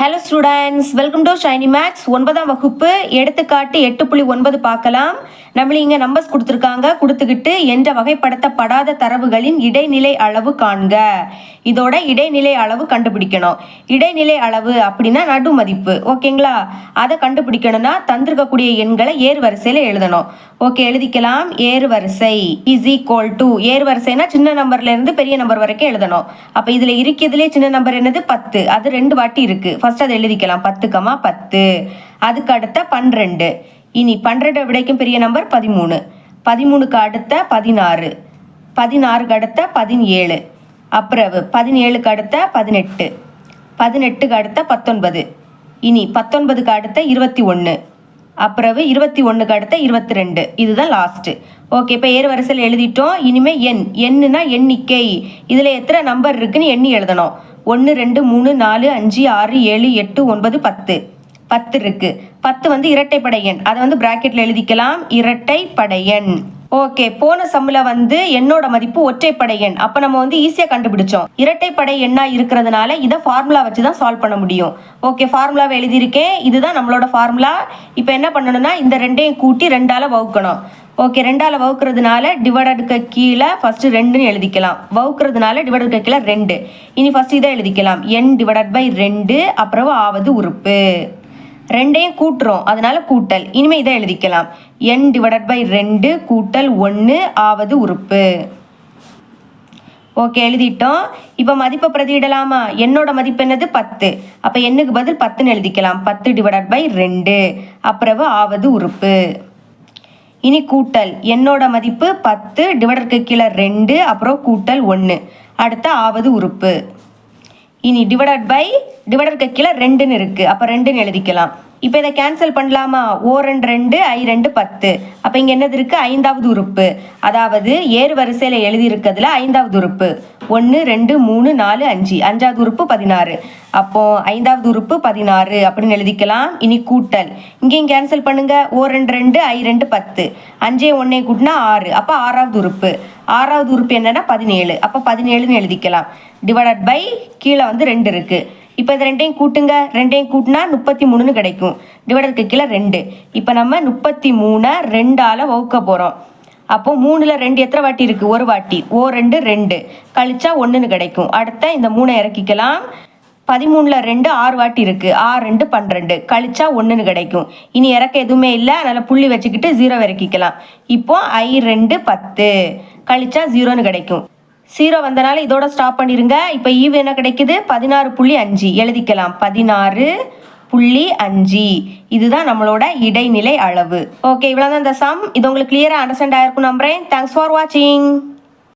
Hello students welcome to Shiny Maths ஒன்பதாம் வகுப்பு. எடுத்துக்காட்டு எட்டு புள்ளி ஒன்பது பார்க்கலாம். நம்மளுக்கு இங்கே நம்பர்ஸ் கொடுத்துருக்காங்க. கொடுத்துக்கிட்டு என்ற வகைப்படுத்தப்படாத தரவுகளின் இடைநிலை அளவு காண்க. இதோட இடைநிலை அளவு கண்டுபிடிக்கணும். இடைநிலை அளவு அப்படின்னா நடு மதிப்பு ஓகேங்களா? அதை கண்டுபிடிக்கணும்னா தந்திருக்கக்கூடிய எண்களை ஏறு வரிசையில் எழுதணும். ஓகே எழுதிக்கலாம். ஏறு வரிசை இஸ் ஈக்குவல் டு ஏறு வரிசைனா சின்ன நம்பர்ல இருந்து பெரிய நம்பர் வரைக்கும் எழுதணும். அப்ப இதுல இருக்கிறதுலே சின்ன நம்பர் என்னது? பத்து. அது ரெண்டு வாட்டி இருக்கு. ஃபர்ஸ்ட் அதை எழுதிக்கலாம். பத்து கமா பத்து. அதுக்கு அடுத்த பன்னிரெண்டு. இனி பன்னிரெண்டை விடைக்கும் பெரிய நம்பர் பதிமூணு. பதிமூணுக்கு அடுத்த பதினாறு. பதினாறுக்கு அடுத்த பதினேழு. அப்புறவு பதினேழுக்கு அடுத்த பதினெட்டு. பதினெட்டுக்கு அடுத்த பத்தொன்பது. இனி பத்தொன்பதுக்கு அடுத்த இருபத்தி ஒன்று அப்புறவு இருபத்தி ஒன்றுக்கு அடுத்த இருபத்தி ரெண்டு. இதுதான் லாஸ்ட்டு ஓகே இப்போ ஏறு வரிசையில் எழுதிட்டோம். இனிமேல் எண். எண்ணுனா எண்ணிக்கை. இதில் எத்தனை நம்பர் இருக்குன்னு எண்ணி எழுதணும். ஒன்று ரெண்டு மூணு நாலு அஞ்சு ஆறு ஏழு எட்டு ஒன்பது பத்து. பத்து இருக்கு. பத்து வந்து இரட்டைப்படை எண். அதை வந்து ப்ராக்கெட்டில் எழுதிக்கலாம். இரட்டைப்படை எண். ஓகே போன சம்மில் வந்து என்னோட மதிப்பு ஒற்றைப்படை எண். அப்ப நம்ம வந்து ஈஸியா கண்டுபிடிச்சோம். இரட்டைப்படை எண்ணா இருக்கிறதுனால இதை ஃபார்முலா வச்சு தான் சால்வ் பண்ண முடியும். ஓகே ஃபார்முலாவை எழுதியிருக்கேன். இதுதான் நம்மளோட ஃபார்முலா இப்போ என்ன பண்ணணும்னா இந்த ரெண்டையும் கூட்டி ரெண்டால வகுக்கணும். ஓகே ரெண்டால வகுக்கிறதுனால டிவைடடுக்கு கீழே ஃபர்ஸ்ட் ரெண்டுன்னு எழுதிக்கலாம். வகுக்கிறதுனால டிவைடடுக்கு கீழே ரெண்டு. இனி ஃபர்ஸ்ட் இதை எழுதிக்கலாம். என் டிவைடட் பை ரெண்டு அப்புறம் ஆவது உறுப்பு. ரெண்டையும் கூட்டுறோம். அதனால கூட்டல். இனிமே இதை எழுதிக்கலாம். என் டிவைடட் பை ரெண்டு கூட்டல் ஒன்று ஆவது உறுப்பு. ஓகே எழுதிட்டோம். இப்போ மதிப்பை பிரதியிடலாமா? என்னோட மதிப்பு என்னது? பத்து. அப்போ எண்ணுக்கு பதில் பத்துன்னு எழுதிக்கலாம். பத்து டிவைடட் பை ரெண்டு. அப்புறவு ஆவது உறுப்பு. இனி கூட்டல். என்னோட மதிப்பு பத்து டிவைடருக்கு கீழே ரெண்டு அப்புறம் கூட்டல் ஒன்று அடுத்த ஆவது உறுப்பு. இனி டிவைடட் பை டிவைடருக்கு கீழே ரெண்டுன்னு இருக்குது அப்போ ரெண்டுன்னு எழுதிக்கலாம். இப்போ இதை கேன்சல் பண்ணலாமா? ஓ ரெண்டு ரெண்டு ஐ ரெண்டு பத்து. அப்போ இங்கே என்னது இருக்குது ஐந்தாவது உறுப்பு. அதாவது ஏறு வரிசையில் எழுதியிருக்கிறதுல ஐந்தாவது உறுப்பு. ஒன்று ரெண்டு மூணு நாலு அஞ்சு. அஞ்சாவது உறுப்பு பதினாறு. அப்போது ஐந்தாவது உறுப்பு பதினாறு அப்படின்னு எழுதிக்கலாம். இனி கூட்டல். இங்கேயும் கேன்சல் பண்ணுங்கள் ஓ ரெண்டு ரெண்டு ஐ ரெண்டு பத்து. அஞ்சே ஒன்றே கூட்டினா ஆறு. அப்போ ஆறாவது உறுப்பு. ஆறாவது உறுப்பு என்னன்னா பதினேழு. அப்போ பதினேழுன்னு எழுதிக்கலாம். டிவைடட் பை கீழே வந்து ரெண்டு இருக்குது இப்போ இது ரெண்டையும் கூட்டுங்க. ரெண்டையும் கூட்டினா முப்பத்தி மூணுன்னு கிடைக்கும் டிவைடருக்கு கீழே ரெண்டு. இப்போ நம்ம முப்பத்தி மூணை ரெண்டால் வகுக்க போகிறோம் அப்போ மூணில் ரெண்டு எத்தனை வாட்டி இருக்குது ஒரு வாட்டி. ஓ ரெண்டு ரெண்டு. கழிச்சா ஒன்றுன்னு கிடைக்கும். அடுத்த இந்த மூணை இறக்கிக்கலாம். பதிமூணில் ரெண்டு ஆறு வாட்டி இருக்குது ஆறு ரெண்டு பன்னிரெண்டு. கழிச்சா ஒன்றுன்னு கிடைக்கும். இனி இறக்க எதுவுமே இல்லை. அதனால் புள்ளி வச்சுக்கிட்டு ஜீரோ இறக்கிக்கலாம் இப்போ ஐ ரெண்டு பத்து. கழிச்சா ஜீரோன்னு கிடைக்கும். ஜீரோ வந்தனால இதோட ஸ்டாப் பண்ணிருங்க. இப்போ ஈவு என்ன கிடைக்குது? பதினாறு புள்ளி அஞ்சு. எழுதிக்கலாம். பதினாறு புள்ளி அஞ்சு. இதுதான் நம்மளோட இடைநிலை அளவு. ஓகே இவ்வளோதான் இந்த சம் இது உங்களுக்கு கிளியராக அண்டர்ஸ்டாண்ட் ஆயிருக்கும் நம்புறேன். தேங்க்ஸ் ஃபார் வாட்சிங்